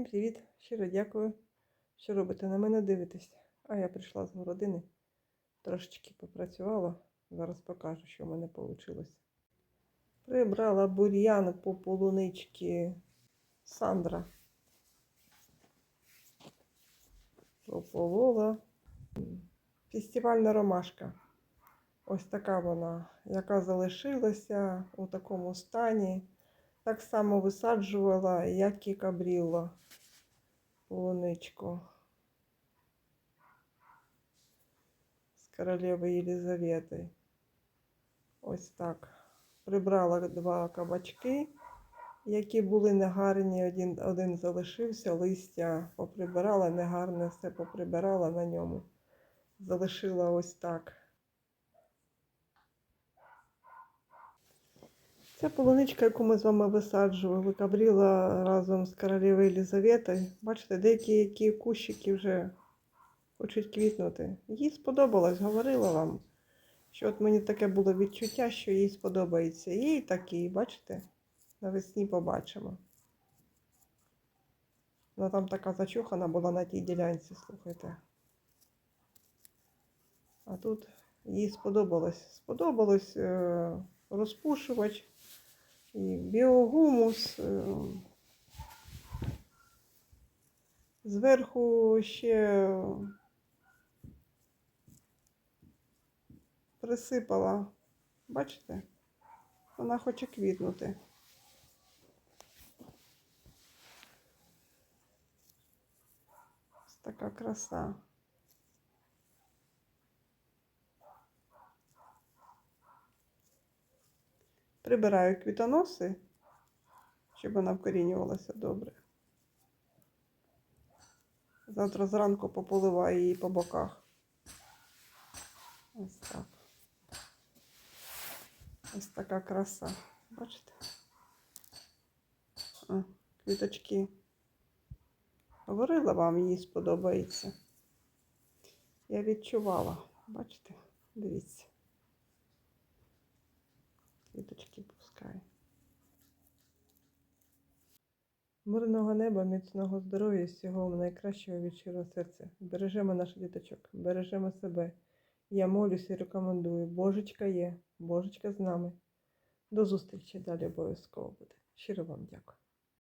Всім привіт! Щиро дякую, що робите на мене дивитесь. А я прийшла з городини, трошечки попрацювала. Зараз покажу, що в мене вийшло. Прибрала бур'ян по полунички Сандра. Прополола. Фестивальна ромашка. Ось така вона, яка залишилася у такому стані. Так само висаджувала, як і кабрілла полуничку з королеви Єлизавети. Ось так. Прибрала два кабачки, які були негарні. Один, один залишився, листя поприбирала, негарне все поприбирала на ньому. Залишила ось так. Це полуничка, яку ми з вами висаджували, кабріла разом з королевою Єлизаветою. Бачите, деякі які кущики вже хочуть квітнути. Їй сподобалось, говорила вам, що от мені таке було відчуття, що їй сподобається. Їй такі, бачите, навесні побачимо. Вона там така зачухана була на тій ділянці, слухайте. А тут їй сподобалось. Сподобалось е, розпушувач і біогумус. е, Зверху ще присипала. Бачите? Вона хоче квітнути. Ось така краса. Прибираю квітоноси, щоб вона вкорінювалася добре. Завтра зранку пополиваю її по боках. Ось так. Ось така краса. Бачите? О, квіточки. Говорила вам, їй сподобається. Я відчувала. Бачите? Дивіться. Квіточки пускай. Мирного неба, міцного здоров'я, всього найкращого від серця. Бережемо наших діточок, бережемо себе. Я молюся і рекомендую. Божечка є, Божечка з нами. До зустрічі далі обов'язково буде. Щиро вам дякую.